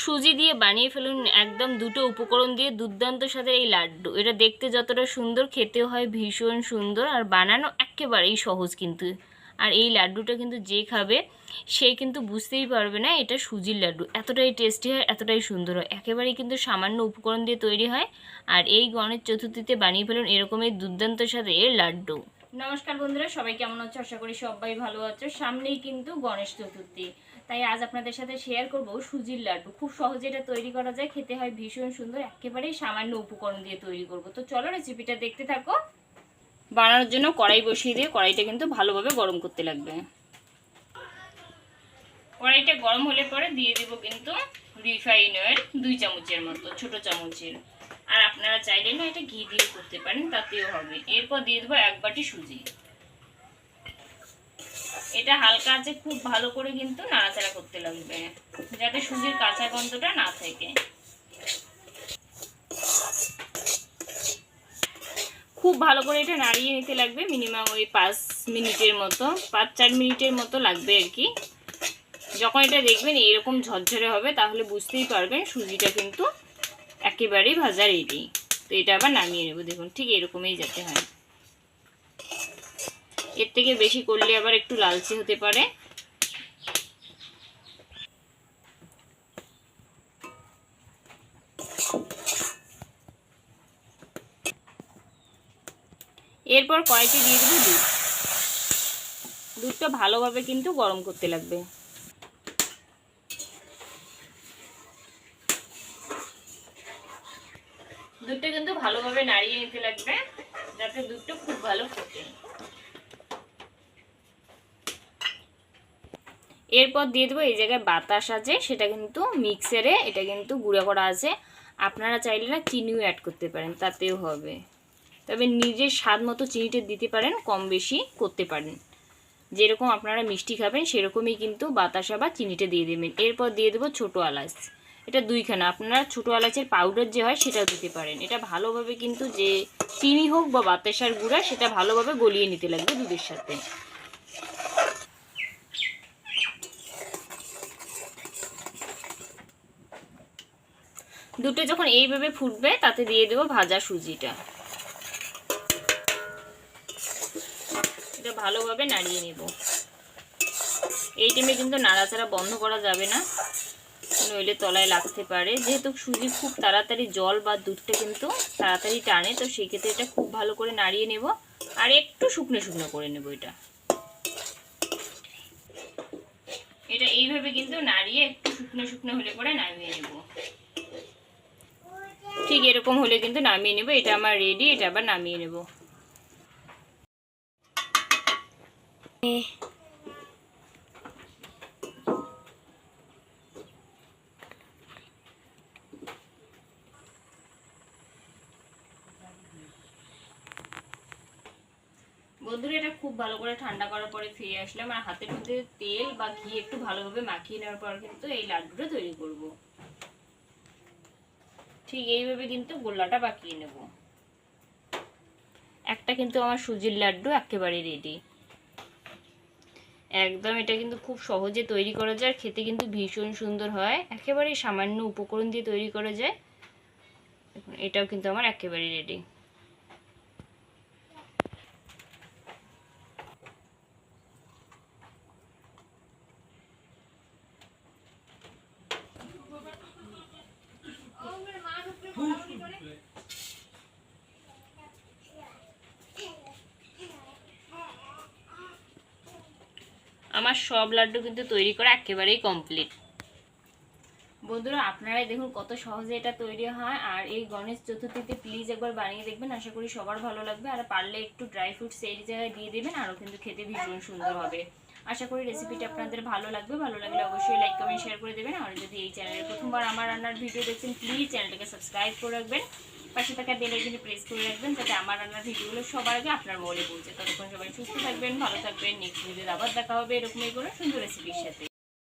সুজি দিয়ে বানিয়ে ফেলুন, একদম দুটো উপকরণ দিয়ে দুর্দান্ত স্বাদের এই লাড্ডু। এটা দেখতে যতটা সুন্দর খেতে হয় ভীষণ সুন্দর আর বানানো একেবারেই সহজ কিন্তু। আর এই লাড্ডুটা কিন্তু যে খাবে, সে কিন্তু বুঝতেই পারবে না এটা সুজির লাড্ডু। এতটাই টেস্টি হয়, এতটাই সুন্দর হয়। একেবারেই কিন্তু সামান্য উপকরণ দিয়ে তৈরি হয়। আর এই গণেশ চতুর্থীতে বানিয়ে ফেলুন এরকমই দুর্দান্ত স্বাদের লাড্ডু। নমস্কার বন্ধুরা, সবাই কেমন আছো? আশা করি সবাই ভালো আছো। সামনেই কিন্তু গণেশ চতুর্থী। তাই আজ আপনাদের সাথে শেয়ার করব সুজির লাড্ডু। খুব সহজে এটা তৈরি করা যায়, খেতে হয় ভীষণ সুন্দর, একেবারেই সামান্য উপকরণ দিয়ে তৈরি করব। তো চলো রেসিপিটা দেখতে থাকো। বানানোর জন্য কড়াই বসিয়ে দিয়ে কড়াইটা কিন্তু ভালোভাবে গরম করতে লাগবে। কড়াইটা গরম হলে পরে দিয়ে দিব কিন্তু রিফাইন অয়েল দুই চামচের মতো, ছোট চামচের। আর আপনারা চাইলে না এটা ঘি দিয়ে করতে পারেন, তাতেও হবে। এরপর দিয়ে দেবো এক বাটি সুজি। এটা হালকা আছে খুব ভালো করে কিন্তু নাড়াচাড়া করতে লাগবে, যাতে সুজির কাঁচা গন্ধটা না থাকে। খুব ভালো করে এটা নাড়িয়ে নিতে লাগবে, মিনিমাম ওই পাঁচ মিনিটের মতো, পাঁচ চার মিনিটের মতো লাগবে আর কি। যখন এটা দেখবেন এইরকম ঝরঝরে হবে, তাহলে বুঝতেই পারবেন সুজিটা কিন্তু একেবারেই ভাজা রেডি তো এটা আবার নামিয়ে নেব, দেখুন, ঠিক এরকমই যাতে হয়। এর থেকে বেশি করলে আবার একটু লালচে হতে পারে। এরপর কয়েকটি দিয়ে দেবো দুধ। দুধটা ভালোভাবে কিন্তু গরম করতে লাগবে। দুধটা কিন্তু ভালোভাবে নাড়িয়ে নিতে লাগবে, যাতে দুধটা খুব ভালো ফোটে। এরপর দিয়ে দেবো এই জায়গায় বাতাস আছে, সেটা কিন্তু মিক্সারে, এটা কিন্তু গুঁড়া করা আছে। আপনারা চাইলে না চিনিও অ্যাড করতে পারেন, তাতেও হবে। তবে নিজের স্বাদ মতো চিনিটা দিতে পারেন, কম বেশি করতে পারেন। যেরকম আপনারা মিষ্টি খাবেন, সেরকমই কিন্তু বাতাসা বা চিনিটা দিয়ে দেবেন। এরপর দিয়ে দেবো ছোটো এলাচ। এটা দুইখানা। আপনারা ছোটো এলাচের পাউডার যে হয় সেটাও দিতে পারেন। এটা ভালোভাবে কিন্তু যে চিনি হোক বা বাতাসার গুঁড়া, সেটা ভালোভাবে গলিয়ে নিতে লাগবে দুধের সাথে। দুটো যখন এইভাবে ফুটবে, তাতে দিয়ে দেবো ভাজা সুজিটা। এটা ভালোভাবে নাড়িয়ে নেব। এই টাইমে কিন্তু নাড়াচাড়া বন্ধ করা যাবে না। নইলে তলায় লাগতে পারে। যেহেতু সুজি খুব তাড়াতাড়ি জল বা দুধটা কিন্তু তাড়াতাড়ি টানে, তো সেক্ষেত্রে এটা খুব ভালো করে নাড়িয়ে নেব। আর একটু শুকনো শুকনো করে নেব এটা। এটা এইভাবে কিন্তু নাড়িয়ে একটু শুকনো শুকনো হলে পরে নামিয়ে নেব। ঠিক এরকম হলে কিন্তু নামিয়ে নেব। এটা আমার রেডি এটা আবার নামিয়ে নেব। বন্ধুরা, এটা খুব ভালো করে ঠান্ডা করার পরে ফিরে আসলাম আর হাতের মধ্যে তেল বা ঘি একটু ভালোভাবে মাখিয়ে নেওয়ার পর কিন্তু এই লাড্ডুটা তৈরি করব। ঠিক এইভাবে কিন্তু গোল্লাটা পাকিয়ে নেব। একটা কিন্তু আমার সুজির লাড্ডু একেবারে রেডি একদম, এটা কিন্তু খুব সহজে তৈরি করা যায় খেতে কিন্তু ভীষণ সুন্দর হয়। একেবারে সামান্য উপকরণ দিয়ে তৈরি করা যায়। এটাও কিন্তু আমার একেবারে রেডি আমার সব লাড্ডু কিন্তু তৈরি করা একেবারেই কমপ্লিট বন্ধুরা, আপনারাই দেখুন কত সহজে এটা তৈরি হয়। আর এই গণেশ চতুর্থীতে প্লিজ একবার বানিয়ে দেখবেন। আশা করি সবার ভালো লাগবে। আর পারলে একটু ড্রাই ফ্রুটস এই জায়গায় দিয়ে দেবেন, আরও কিন্তু খেতে ভীষণ সুন্দর হবে। আশা করি রেসিপিটা আপনাদের ভালো লাগবে। ভালো লাগলে অবশ্যই লাইক কমেন্ট শেয়ার করে দেবেন। আর যদি এই চ্যানেলে প্রথমবার আমার রান্নার ভিডিও দেখছেন প্লিজ চ্যানেলটাকে সাবস্ক্রাইব করে রাখবেন। পাশে থাকা বেল আইকনে প্রেস করে রাখবেন যাতে আমার রান্নার ভিডিওগুলো সবার আগে আপনার মনে পৌঁছে ততক্ষণ সবাই সুস্থ থাকবেন, ভালো থাকবেন। নেক্সট ভিডিওতে আবার দেখা হবে এরকমই কোনো সুন্দর রেসিপির সাথে।